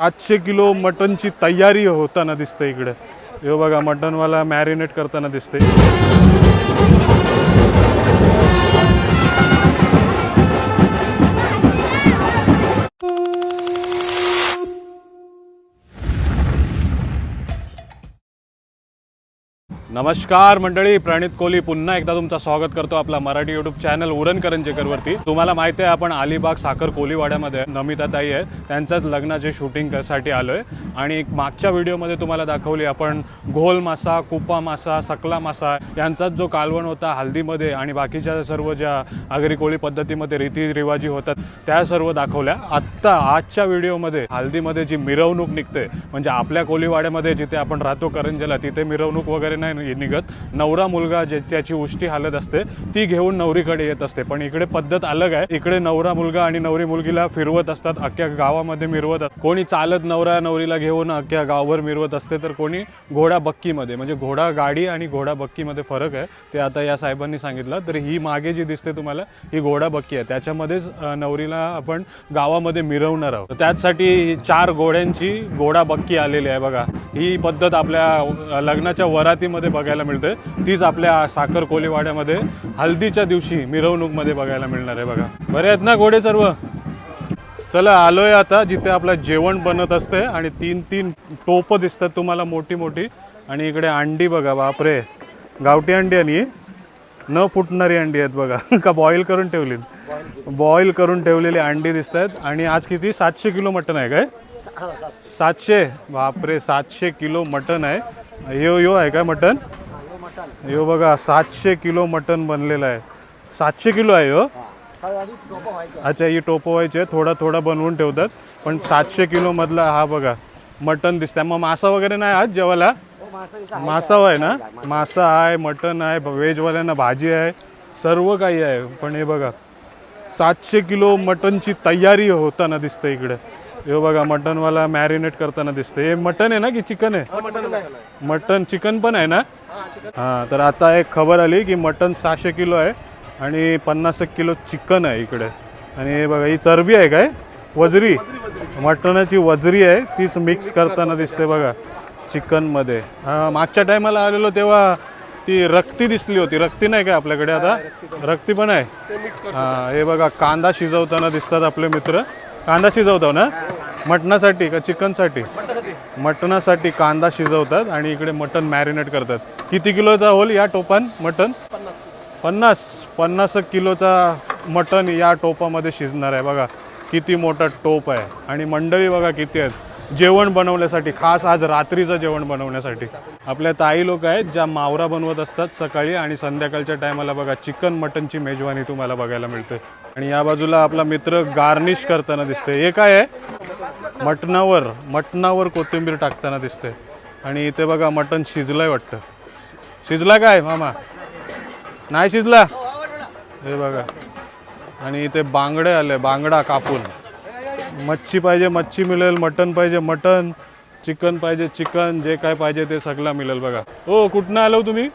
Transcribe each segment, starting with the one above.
आठशे किलो मटनची तयारी होताना दिसते इकडे. हे बघा मटनवाला मॅरिनेट करताना दिसते नमस्कार मंडळी प्रणित कोहली पुन्हा एकदा तुमचं स्वागत करतो आपला मराठी युट्यूब चॅनल उरण करंजेकरवरती. तुम्हाला माहिती आहे आपण अलिबाग साखर कोलीवाड्यामध्ये नमिता ताई आहे. त्यांचंच लग्नाचे शूटिंग आलो आलोय. आणि मागच्या व्हिडिओमध्ये तुम्हाला दाखवली आपण घोल मासा कुपा मासा सकला मासा यांचाच जो कालवण होता हल्दीमध्ये आणि बाकीच्या सर्व ज्या आगरी कोळी पद्धतीमध्ये रीतीरिवाजी होतात त्या सर्व दाखवल्या. आत्ता आजच्या व्हिडिओमध्ये हल्दीमध्ये जी मिरवणूक निघते म्हणजे आपल्या कोलीवाड्यामध्ये जिथे आपण राहतो करंजेला तिथे मिरवणूक वगैरे नाही निघत. नवरा मुलगा जे त्याची उष्टी हालत असते ती घेऊन नवरीकडे येत असते. पण इकडे पद्धत अलग आहे. इकडे नवरा मुलगा आणि नवरी मुलगीला फिरवत असतात अख्ख्या गावामध्ये मिरवत असतात. कोणी चालत नवरा नवरीला घेऊन अख्ख्या गावभर मिरवत असते तर कोणी घोडा बक्कीमध्ये. म्हणजे घोडा गाडी आणि घोडा बक्कीमध्ये फरक आहे. ते आता या साहेबांनी सांगितलं. तर ही मागे जी दिसते तुम्हाला ही घोडा बक्की आहे. त्याच्यामध्येच नवरीला आपण गावामध्ये मिरवणार आहोत. त्याचसाठी चार घोड्यांची घोडा बक्की आलेली आहे. बघा ही पद्धत आपल्या लग्नाच्या वरातीमध्ये बघायला मिळते तीच आपल्या साखर कोलीवाड्यामध्ये हल्दीच्या दिवशी मिरवणूकमध्ये बघायला मिळणार आहे बघा. बरे आहेत ना घोडे सर्व? चला आलोय आता जिथे आपलं जेवण बनत असते आणि तीन तीन टोपं दिसतात तुम्हाला मोठी मोठी. आणि इकडे अंडी बघा बापरे. गावठी अंडी आणि न फुटणारी अंडी आहेत बघा. का बॉईल करून ठेवली? बॉईल करून ठेवलेली अंडी दिसत आहेत आणि आज किती? सातशे किलो मटण आहे काय? सातशे? बापरे सातशे किलो मटण आहे. यो यो आहे काय मटन यो बघा सातशे किलो मटन बनलेलं आहे. सातशे किलो आहे हो? अच्छा ही टोपं व्हायचे थोडा थोडा बनवून ठेवतात. पण सातशे किलो मधला हा बघा मटन दिसतंय. मग मासा वगैरे नाही आज जेवायला? मासा आहे ना? मासा आहे मटन आहे व्हेजवाल्यांना भाजी आहे सर्व काही आहे. पण हे बघा सातशे किलो मटनची तयारी होताना दिसते इकडे. हे बघा मटनवाला मॅरिनेट करताना दिसते हे मटन आहे ना की चिकन आहे? मटन चिकन पण आहे ना? हां तर आता एक खबर आली की मटन सहाशे किलो आहे आणि पन्नास एक किलो चिकन आहे इकडे. आणि हे बघा ही चरबी आहे काय? वजरी. मटणाची वजरी आहे तीच मिक्स करताना दिसते बघा चिकनमध्ये. हां मागच्या टायमाला आलेलो तेव्हा ती रक्ती दिसली होती. रक्ती नाही काय आपल्याकडे आता? रक्ती पण आहे. हां हे बघा कांदा शिजवताना दिसतात आपले मित्र. कांदा शिजवतो ना? मटणासाठी का चिकनसाठी? मटणासाठी कांदा शिजवतात आणि इकडे मटण मॅरिनेट करतात. किती किलोचा होल या टोपान मटण? पन्नास. पन्नास किलोचा मटण या टोपामध्ये शिजणार आहे. बघा किती मोठा टोप आहे. आणि मंडळी बघा किती आहेत. जेवण बनवण्यासाठी खास आज रात्रीचं जेवण बनवण्यासाठी. आपल्या ताई लोक आहेत ज्या मावरा बनवत असतात सकाळी आणि संध्याकाळच्या टायमाला बघा चिकन मटनची मेजवानी तुम्हाला बघायला मिळते. आणि या बाजूला आपला मित्र गार्निश करताना दिसते हे काय आहे? मटणावर मटणावर कोथिंबीर टाकताना दिसते आणि इथे बघा मटण शिजलंय वाटतं. शिजला काय मामा? नाही शिजला? हे बघा. आणि इथे बांगडे आले बांगडा कापून. मच्छी पाहिजे मच्छी मिळेल. मटन पाहिजे मटन चिकन पाहिजे चिकन. जे काय पाहिजे ते सगळं मिळेल बघा. हो कुठनं आलो तुम्ही?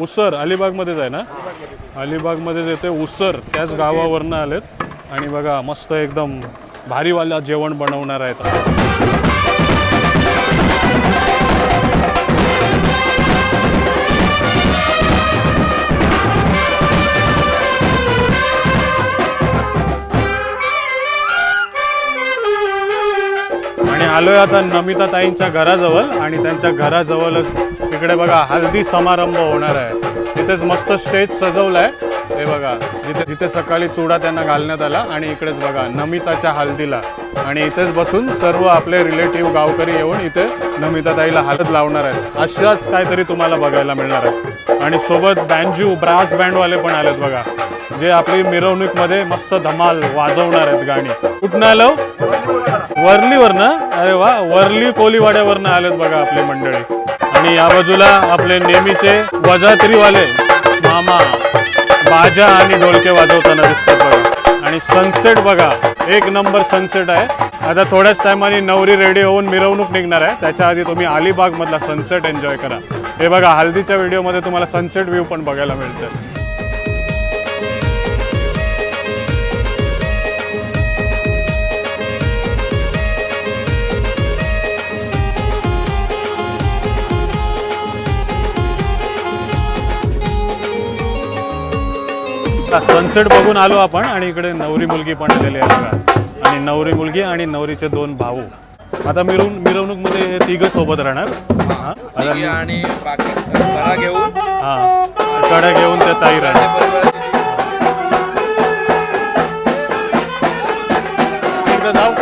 उसर अलिबागमध्येच आहे ना? अलिबागमध्येच येते उसर. त्याच गावावरनं आलेत. आणि बघा मस्त एकदम भारीवाला जेवण बनवणार आहेत. आणि आलोय आता नमिता ताईंच्या घराजवळ आणि त्यांच्या घराजवळच तिकडे बघा हल्दी समारंभ होणार आहे. तिथेच मस्त स्टेज सजवलाय. हे बघा जिथे जिथे सकाळी चुडा त्यांना घालण्यात आला आणि इकडेच बघा नमिताच्या हल्दीला आणि इथेच बसून सर्व आपले रिलेटिव्ह गावकरी येऊन इथे नमिता ताईला हळद लावणार आहेत. अशाच काहीतरी तुम्हाला बघायला मिळणार आहे. आणि सोबत बँजू ब्रास बँडवाले पण आलेत बघा जे आपली मिरवणूकमध्ये मस्त धमाल वाजवणार आहेत गाणी. कुठनं आलो? वरलीवरनं? अरे वा वरली कोलीवाड्यावरनं आलेत बघा आपली मंडळी. आणि या बाजूला आपले नेहमीचे वजात्रीवाले मामा बाजा आणि ढोलके वाजवताना दिसतात बघा. आणि सनसेट बघा एक नंबर सनसेट आहे. आता थोड्याच टायमाने नवरी रेडी होऊन मिरवणूक निघणार आहे. त्याच्या आधी तुम्ही अलिबाग मधला सनसेट एन्जॉय करा. हे बघा हल्दीच्या व्हिडिओमध्ये तुम्हाला सनसेट व्ह्यू पण बघायला मिळतं. सनसेट बघून आलो आपण आणि इकडे नवरी मुलगी पण आलेली आहे बघा. आणि नवरी मुलगी आणि नवरीचे दोन भाऊ. आता मिरवून मिरवणूकमध्ये हे तिघं सोबत राहणार. हा. आता आणि बाकी घेऊन. हा. कड्या घेऊन ते ताई राहणार. इकडे जाऊ.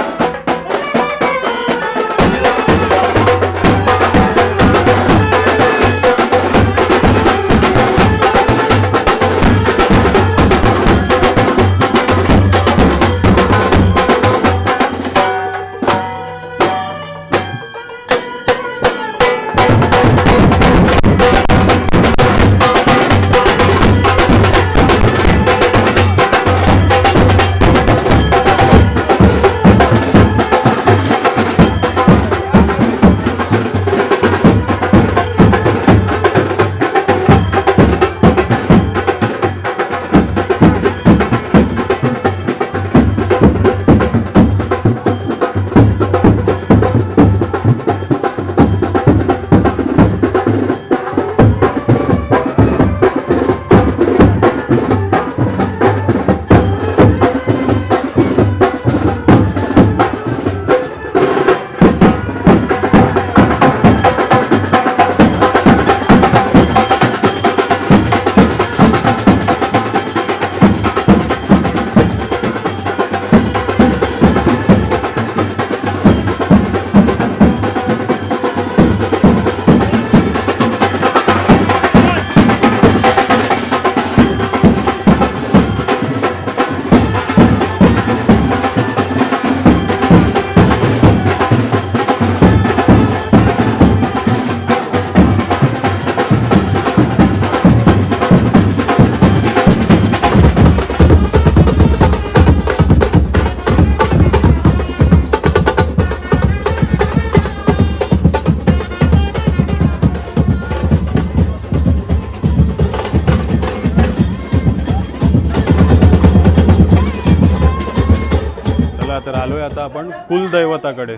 आता आपण कुलदैवताकडे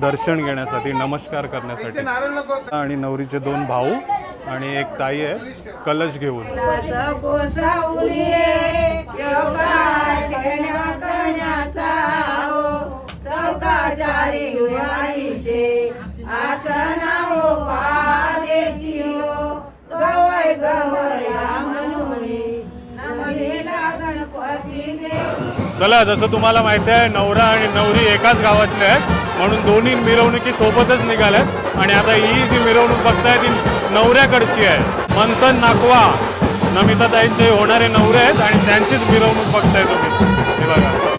दर्शन घेण्यासाठी नमस्कार करण्यासाठी. आणि नवरीचे दोन भाऊ आणि एक ताई आहे कलश घेऊन. चला जसं तुम्हाला माहिती आहे नवरा आणि नवरी एकाच गावातले आहेत. म्हणून दोन्ही मिरवणुकी सोबतच निघाल्यात. आणि आता ही जी मिरवणूक बघताय ती नवऱ्याकडची आहे. मंथन नाकवा. नमिताताईंचे होणारे नवरे आहेत आणि त्यांचीच मिरवणूक बघताय तुम्ही. हे बघा.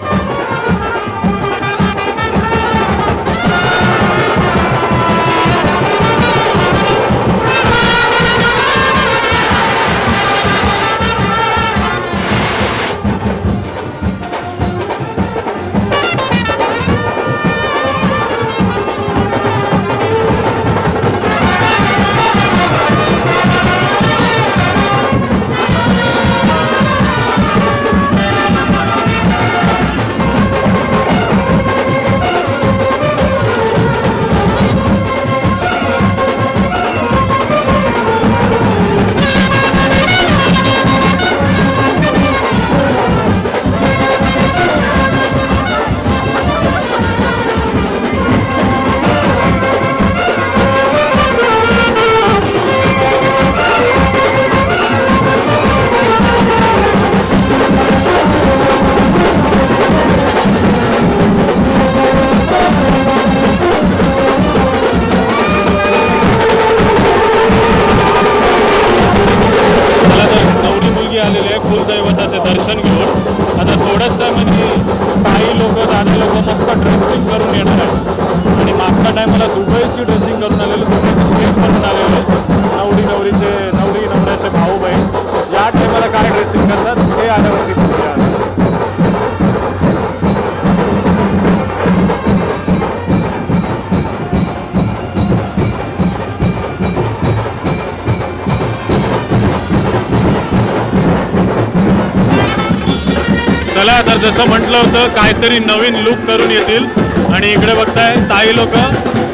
जसं म्हटलं होतं काहीतरी नवीन लुक करून येतील. आणि इकडे बघताय ताई लोक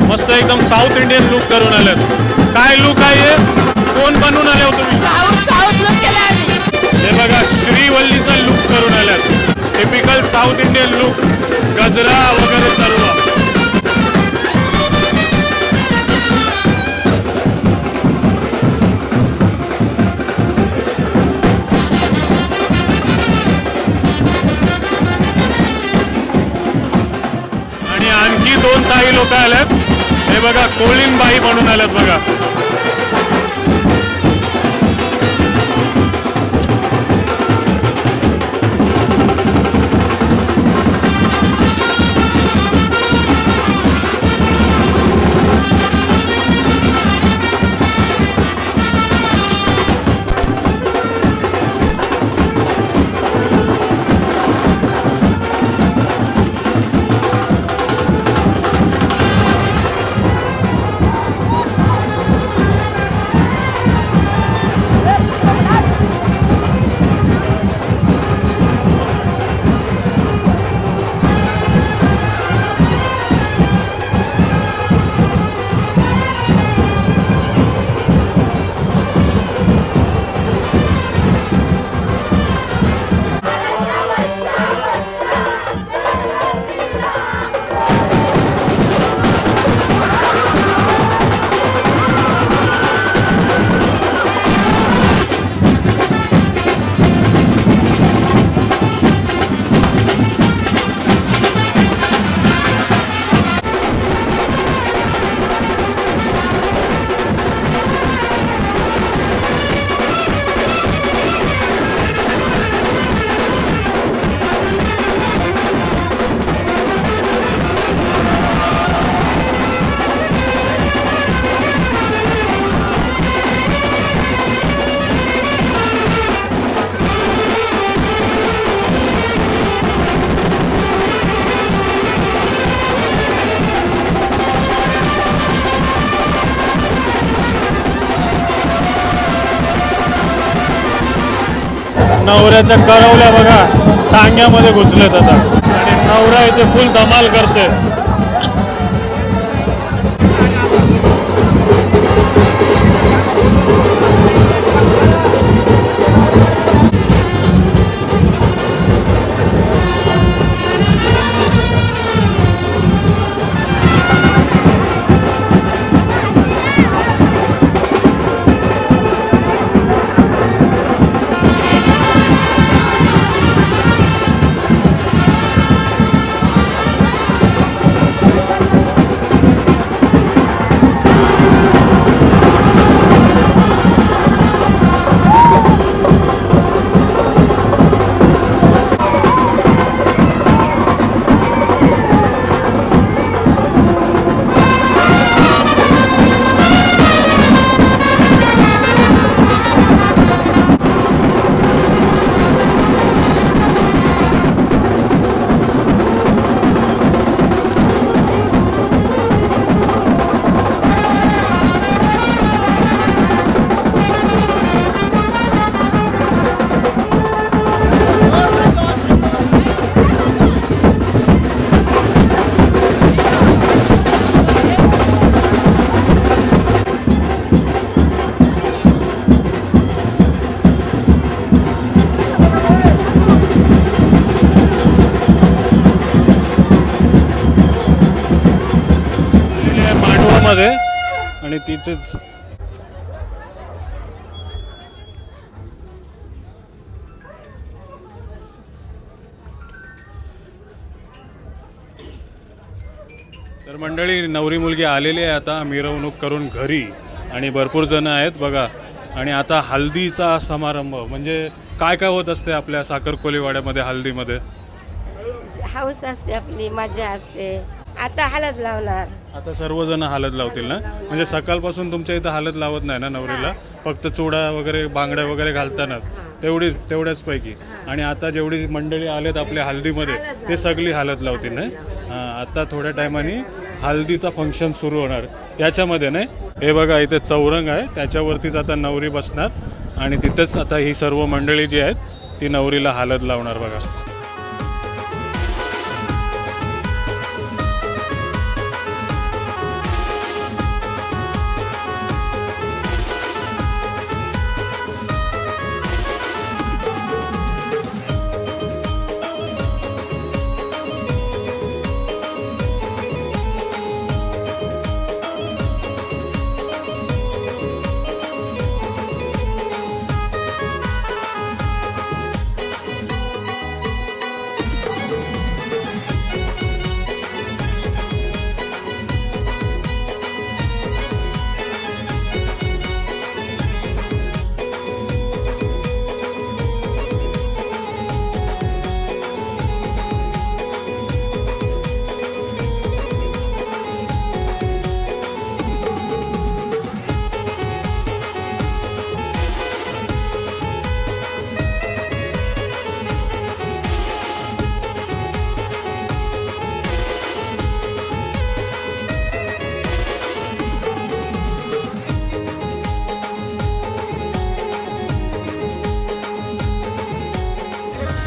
मस्त एकदम साऊथ इंडियन लुक करून आलेत. काय लुक आहे? कोण बनवून आले हो तुम्ही? हे बघा श्रीवल्लीचा लुक करून आल्यात. टिपिकल साऊथ इंडियन लुक गजरा वगैरे सर्व. लोक आल्यात हे बघा कोळीनबाई म्हणून आल्यात बघा. नवऱ्याच्या करवल्या बघा टांग्यामध्ये घुसलेत आता. आणि नवरा इथे फुल धमाल करते आणि तर मंडळी नवरी मुलगी आलेली आहे आता मिरवणूक करून घरी. आणि भरपूर जण आहेत बघा. आणि आता हल्दीचा समारंभ. म्हणजे काय काय होत असते आपल्या साखरकोलीवाड्यामध्ये हल्दीमध्ये? हाऊस असते आपली मजा असते. आता हळद लावणार. आता सर्वजण हालत लावतील ना? म्हणजे सकाळपासून तुमच्या इथं हालत लावत नाही ना नवरीला? फक्त चुडा वगैरे बांगड्या वगैरे घालतानाच. तेवढीच तेवढ्याच पैकी. आणि आता जेवढी मंडळी आलेत आपल्या हल्दीमध्ये ते सगळी हालत लावतील ना? आता थोड्या टायमाने हल्दीचा फंक्शन सुरू होणार. याच्यामध्ये नाही हे बघा इथे चौरंग आहे. त्याच्यावरतीच आता नवरी बसणार. आणि तिथंच आता ही सर्व मंडळी जी आहेत ती नवरीला हालत लावणार बघा.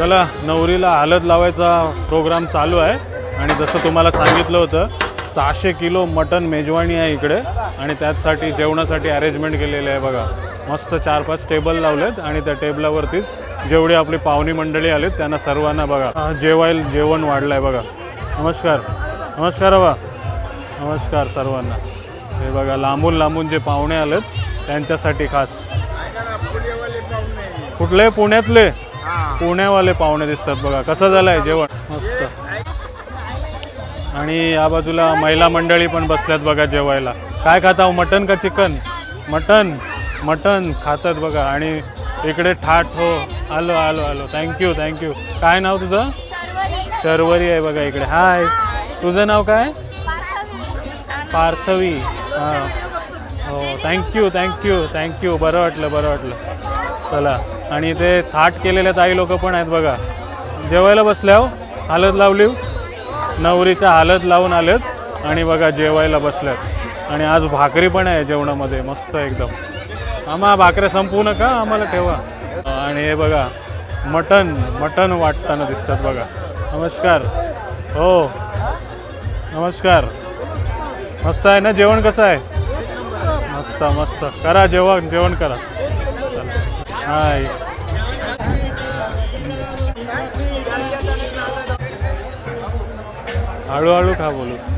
चला नवरीला हलत लावायचा प्रोग्राम चालू आहे. आणि जसं तुम्हाला सांगितलं होतं सहाशे किलो मटन मेजवानी आहे इकडे. आणि त्याचसाठी जेवणासाठी अरेंजमेंट केलेले आहे बघा. मस्त चार पाच टेबल लावलेत आणि त्या टेबलावरतीच जेवढी आपली पाहुणी मंडळी आलीत त्यांना सर्वांना बघा. जेवायल जेवायला जेवण वाढलं आहे बघा. नमस्कार. नमस्कार बा नमस्कार सर्वांना. हे बघा लांबून लांबून जे पाहुणे आलेत त्यांच्यासाठी खास. कुठले? पुण्यातले. पुण्यावाले पाहुणे दिसतात बघा. कसं झालंय जेवण? मस्त. आणि या बाजूला महिला मंडळी पण बसल्यात बघा जेवायला. काय खाता हो? मटन का चिकन? मटन मटन खातात बघा. आणि इकडे ठाठ हो. आलो आलो आलो. थँक्यू थँक्यू काय नाव तुझं? शर्वरी आहे बघा इकडे. हाय तुझं नाव काय? पार्थवी. हां. हो थँक्यू थँक्यू थँक्यू बरं वाटलं बरं वाटलं. चला. आणि इथे थाट केलेले ताई लोक पण आहेत बघा. जेवायला बसल्या हालत लावली हो. नवरीच्या हालत लावून आलेत आणि बघा जेवायला बसल्यात. आणि आज भाकरी पण आहे जेवणामध्ये मस्त एकदम. आम्हा भाकऱ्या संपवू नका आम्हाला ठेवा. आणि हे बघा मटन मटन वाटताना दिसतात बघा. नमस्कार. हो. नमस्कार. मस्त आहे ना? जेवण कसं आहे? मस्त मस्त. करा जेवण जेवण करा. चला. हाय. हळूहळू खा बोलू हो.